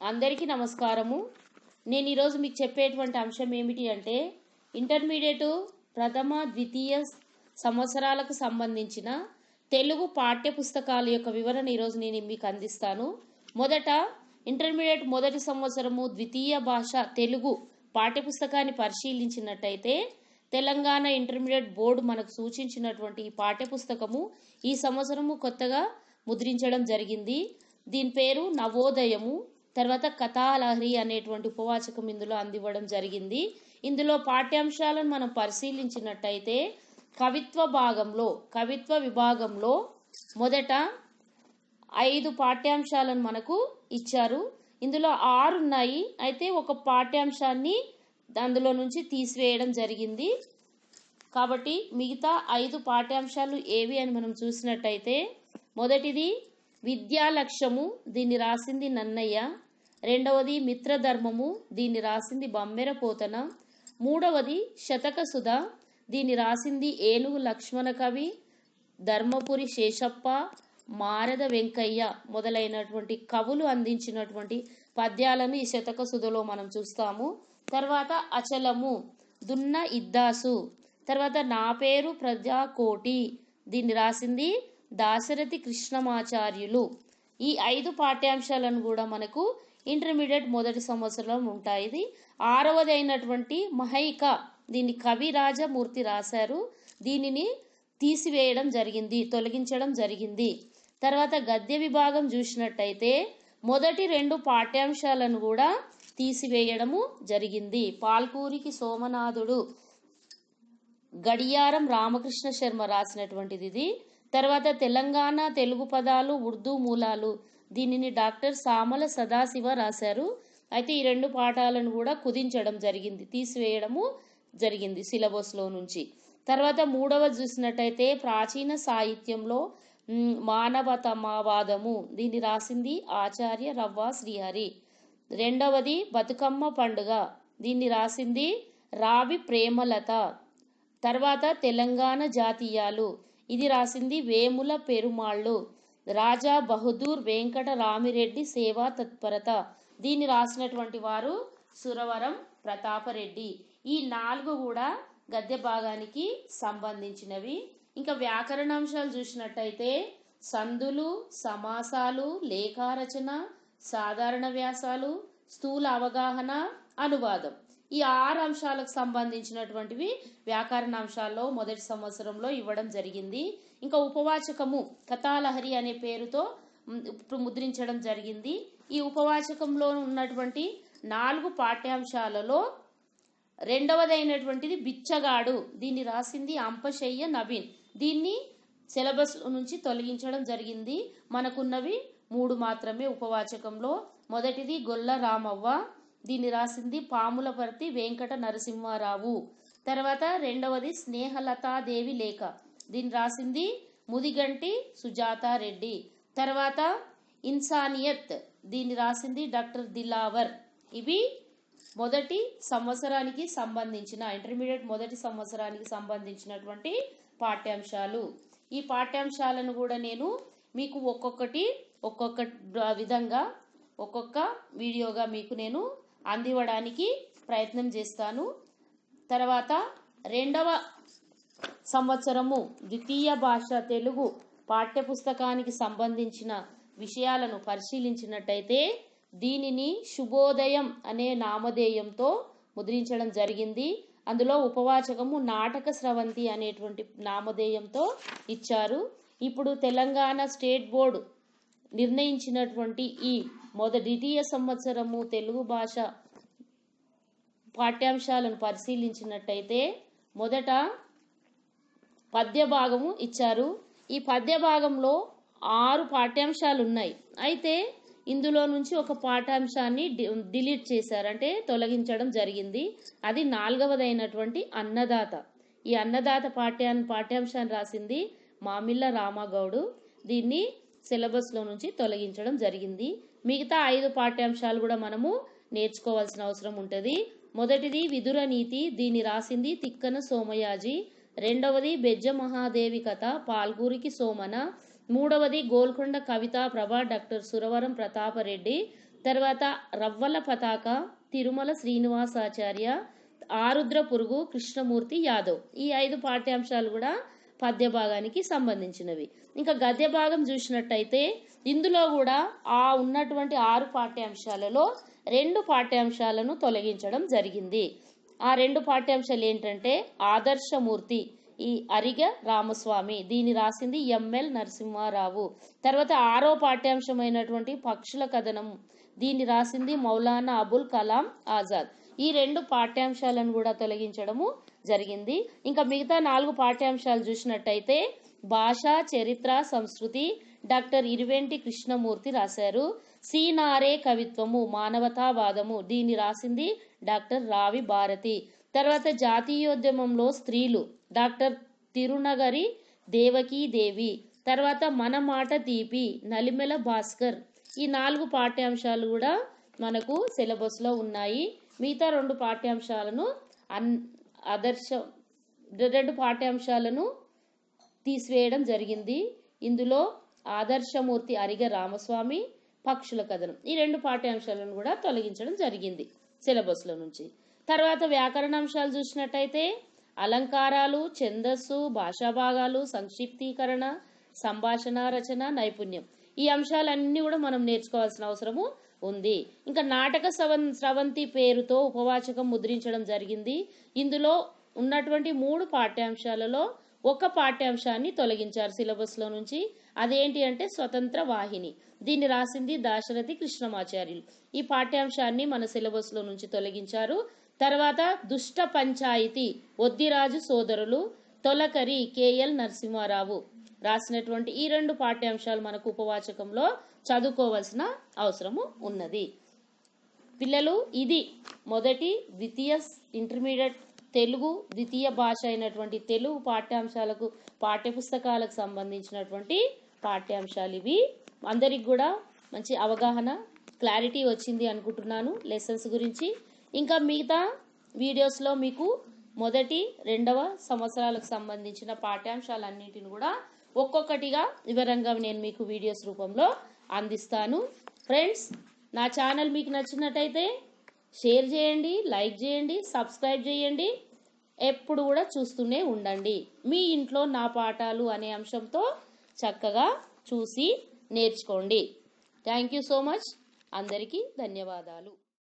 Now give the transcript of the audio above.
అందరికీ నమస్కారము. నేను ఈరోజు మీకు చెప్పేటువంటి అంశం ఏమిటి అంటే ఇంటర్మీడియట్ ప్రథమ ద్వితీయ సంవత్సరాలకు సంబంధించిన తెలుగు పాఠ్య పుస్తకాల యొక్క వివరణ ఈరోజు నేను మీకు అందిస్తాను. మొదట ఇంటర్మీడియట్ మొదటి సంవత్సరము ద్వితీయ భాష తెలుగు పాఠ్య పుస్తకాన్ని పరిశీలించినట్టయితే తెలంగాణ ఇంటర్మీడియట్ బోర్డు మనకు సూచించినటువంటి ఈ పాఠ్య పుస్తకము ఈ సంవత్సరము కొత్తగా ముద్రించడం జరిగింది. దీని పేరు నవోదయము. తర్వాత కథాలహరి అనేటువంటి ఉపవాచకం ఇందులో అందివ్వడం జరిగింది. ఇందులో పాఠ్యాంశాలను మనం పరిశీలించినట్టయితే కవిత్వ భాగంలో కవిత్వ విభాగంలో మొదట ఐదు పాఠ్యాంశాలను మనకు ఇచ్చారు. ఇందులో ఆరు ఉన్నాయి అయితే ఒక పాఠ్యాంశాన్ని అందులో నుంచి తీసివేయడం జరిగింది. కాబట్టి మిగతా ఐదు పాఠ్యాంశాలు ఏవి అని మనం చూసినట్టయితే మొదటిది విద్యా లక్ష్యము దీన్ని రాసింది నన్నయ్య. రెండవది మిత్రధర్మము దీన్ని రాసింది బమ్మెర పోతన మూడవది శతక సుధ దీన్ని రాసింది ఏనుగు లక్ష్మణ కవి ధర్మపురి శేషప్ప మారద వెంకయ్య మొదలైనటువంటి కవులు అందించినటువంటి పద్యాలను ఈ శతక సుధలో మనం చూస్తాము. తర్వాత అచలము దున్న ఇద్దాసు. తర్వాత నా పేరు ప్రజాకోటి దీన్ని రాసింది దాశరథి కృష్ణమాచార్యులు. ఈ ఐదు పాఠ్యాంశాలను కూడా మనకు ఇంటర్మీడియట్ మొదటి సంవత్సరంలో ఉంటాయి ఇది. ఆరవది అయినటువంటి మహైక దీన్ని కవిరాజమూర్తి రాశారు. దీనిని తీసివేయడం జరిగింది తొలగించడం జరిగింది. తర్వాత గద్య విభాగం చూసినట్టయితే మొదటి రెండు పాఠ్యాంశాలను కూడా తీసివేయడము జరిగింది. పాల్కూరికి సోమనాథుడు గడియారం రామకృష్ణ శర్మ రాసినటువంటిది ఇది. తర్వాత తెలంగాణ తెలుగు పదాలు ఉర్దూ మూలాలు దీనిని డాక్టర్ సామల సదాశివ రాశారు. అయితే ఈ రెండు పాఠాలను కూడా కుదించడం జరిగింది తీసివేయడము జరిగింది సిలబస్లో నుంచి. తర్వాత మూడవ చూసినట్టయితే ప్రాచీన సాహిత్యంలో మానవతమావాదము మానవతమవాదము దీన్ని రాసింది ఆచార్య రవ్వ శ్రీహరి. రెండవది బతుకమ్మ పండుగ దీన్ని రాసింది రావి ప్రేమలత. తర్వాత తెలంగాణ జాతీయాలు ఇది రాసింది వేముల పెరుమాళ్ళు. రాజా బహదూర్ వెంకట రామిరెడ్డి సేవా తత్పరత. దీన్ని రాసినటువంటి వారు సురవరం ప్రతాపరెడ్డి. ఈ నాలుగు కూడా గద్య భాగానికి సంబంధించినవి. ఇంకా వ్యాకరణాంశాలు చూసినట్టయితే సందులు సమాసాలు లేఖారచన సాధారణ వ్యాసాలు స్థూల అవగాహన అనువాదం. ఈ ఆరు అంశాలకు సంబంధించినటువంటివి వ్యాకరణ అంశాల్లో మొదటి సంవత్సరంలో ఇవ్వడం జరిగింది. ఇంకా ఉపవాచకము కథాలహరి అనే పేరుతో ఇప్పుడు ముద్రించడం జరిగింది. ఈ ఉపవాచకంలో ఉన్నటువంటి నాలుగు పాఠ్యాంశాలలో రెండవదైనటువంటిది బిచ్చగాడు. దీన్ని రాసింది అంపశయ్య నవీన్. దీన్ని సిలబస్ నుంచి తొలగించడం జరిగింది. మనకున్నవి మూడు మాత్రమే ఉపవాచకంలో. మొదటిది గొల్ల రామవ్వ దీన్ని రాసింది పాములపర్తి వెంకట నరసింహారావు. తర్వాత రెండవది స్నేహలతాదేవి లేఖ. దీన్ని రాసింది ముదిగంటి సుజాతారెడ్డి. తర్వాత ఇన్సానియత్. దీన్ని రాసింది డాక్టర్ దిలావర్. ఇవి మొదటి సంవత్సరానికి సంబంధించిన ఇంటర్మీడియట్ మొదటి సంవత్సరానికి సంబంధించినటువంటి పాఠ్యాంశాలు. ఈ పాఠ్యాంశాలను కూడా నేను మీకు ఒక్కొక్కటి ఒక్కొక్క విధంగా ఒక్కొక్క వీడియోగా మీకు నేను అందివ్వడానికి ప్రయత్నం చేస్తాను. తర్వాత రెండవ సంవత్సరము ద్వితీయ భాష తెలుగు పాఠ్యపుస్తకానికి సంబంధించిన విషయాలను పరిశీలించినట్టయితే దీనిని శుభోదయం అనే నామధేయంతో ముద్రించడం జరిగింది. అందులో ఉపవాచకము నాటక స్రవంతి అనేటువంటి నామధేయంతో ఇచ్చారు. ఇప్పుడు తెలంగాణ స్టేట్ బోర్డు నిర్ణయించినటువంటి ఈ మొదటి ద్వితీయ సంవత్సరము తెలుగు భాష పాఠ్యాంశాలను పరిశీలించినట్టయితే మొదట పద్య భాగము ఇచ్చారు. ఈ పద్య భాగంలో ఆరు పాఠ్యాంశాలు ఉన్నాయి అయితే ఇందులో నుంచి ఒక పాఠ్యాంశాన్ని డి- డిలీట్ చేశారు. అంటే తొలగించడం జరిగింది. అది నాలుగవదైనటువంటి అన్నదాత. ఈ అన్నదాత పాఠ్యా పాఠ్యాంశాన్ని రాసింది మామిళ్ళ రామగౌడు. దీన్ని సిలబస్లో నుంచి తొలగించడం జరిగింది. మిగతా ఐదు పాఠ్యాంశాలు కూడా మనము నేర్చుకోవాల్సిన అవసరం ఉంటుంది. మొదటిది విదుర నీతి దీన్ని రాసింది తిక్కన సోమయాజీ. రెండవది బెజ్జ మహాదేవి కథ పాల్గూరికి సోమన. మూడవది గోల్కొండ కవితా ప్రభా డాక్టర్ సురవరం ప్రతాపరెడ్డి. తర్వాత రవ్వల పతాక తిరుమల శ్రీనివాసాచార్య. ఆరుద్ర పురుగు కృష్ణమూర్తి యాదవ్. ఈ ఐదు పాఠ్యాంశాలు కూడా పద్య భాగానికి సంబంధించినవి. ఇంకా గద్య భాగం చూసినట్టయితే ఇందులో కూడా ఆ ఉన్నటువంటి ఆరు పాఠ్యాంశాలలో రెండు పాఠ్యాంశాలను తొలగించడం జరిగింది. ఆ రెండు పాఠ్యాంశాలు ఏంటంటే ఆదర్శమూర్తి ఈ అరిగ రామస్వామి దీని రాసింది ఎంఎల్ నరసింహారావు. తర్వాత ఆరో పాఠ్యాంశమైనటువంటి పక్షుల కథనం దీన్ని రాసింది మౌలానా అబుల్ కలాం ఆజాద్. ఈ రెండు పాఠ్యాంశాలను కూడా తొలగించడము జరిగింది. ఇంకా మిగతా నాలుగు పాఠ్యాంశాలు చూసినట్టయితే భాష చరిత్ర సంస్కృతి డాక్టర్ ఇరువెంటి కృష్ణమూర్తి రాశారు. సీనారే కవిత్వము మానవతావాదము దీన్ని రాసింది డాక్టర్ రావి భారతి. తర్వాత జాతీయోద్యమంలో స్త్రీలు డాక్టర్ తిరునగరి దేవకీ దేవి. తర్వాత మన మాట తీపి నలిమెల భాస్కర్. ఈ నాలుగు పాఠ్యాంశాలు కూడా మనకు సిలబస్లో ఉన్నాయి. మిగతా రెండు పాఠ్యాంశాలను అన్ ఆదర్శ రెండు పాఠ్యాంశాలను తీసివేయడం జరిగింది. ఇందులో ఆదర్శమూర్తి అరిగ రామస్వామి పక్షుల కథనం ఈ రెండు పాఠ్యాంశాలను కూడా తొలగించడం జరిగింది సిలబస్లో నుంచి. తర్వాత వ్యాకరణాంశాలు చూసినట్టయితే అలంకారాలు ఛందస్సు భాషా భాగాలు సంక్షిప్తీకరణ సంభాషణ రచన నైపుణ్యం ఈ అంశాలన్నీ కూడా మనం నేర్చుకోవాల్సిన అవసరము ఉంది. ఇంకా నాటక స్రవం స్రవంతి పేరుతో ఉపవాచకం ముద్రించడం జరిగింది. ఇందులో ఉన్నటువంటి మూడు పాఠ్యాంశాలలో ఒక పాఠ్యాంశాన్ని తొలగించారు సిలబస్లో నుంచి. అదేంటి అంటే స్వతంత్ర వాహిని. దీన్ని రాసింది దాశరథి కృష్ణమాచార్యులు. ఈ పాఠ్యాంశాన్ని మన సిలబస్లో నుంచి తొలగించారు. తర్వాత దుష్ట పంచాయతీ ఒద్దిరాజు సోదరులు తొలకరి కేఎల్ నరసింహారావు. రాసినటువంటి ఈ రెండు పాఠ్యాంశాలు మనకు ఉపవాచకంలో చదువుకోవాల్సిన అవసరము ఉన్నది. పిల్లలు ఇది మొదటి ద్వితీయ ఇంటర్మీడియట్ తెలుగు ద్వితీయ భాష అయినటువంటి తెలుగు పాఠ్యాంశాలకు పాఠ్యపుస్తకాలకు సంబంధించినటువంటి పాఠ్యాంశాలు ఇవి. అందరికి కూడా మంచి అవగాహన క్లారిటీ వచ్చింది అనుకుంటున్నాను లెసన్స్ గురించి. ఇంకా మిగతా వీడియోస్లో మీకు మొదటి రెండవ సంవత్సరాలకు సంబంధించిన పాఠ్యాంశాలన్నింటిని కూడా ఒక్కొక్కటిగా వివరంగా నేను మీకు వీడియోస్ రూపంలో అందిస్తాను. ఫ్రెండ్స్ నా ఛానల్ మీకు నచ్చినట్టయితే షేర్ చేయండి లైక్ చేయండి సబ్స్క్రైబ్ చేయండి. ఎప్పుడు కూడా చూస్తూనే ఉండండి. మీ ఇంట్లో నా పాఠాలు అనే అంశంతో చక్కగా చూసి నేర్చుకోండి. థ్యాంక్ యూ సో మచ్ అందరికీ ధన్యవాదాలు.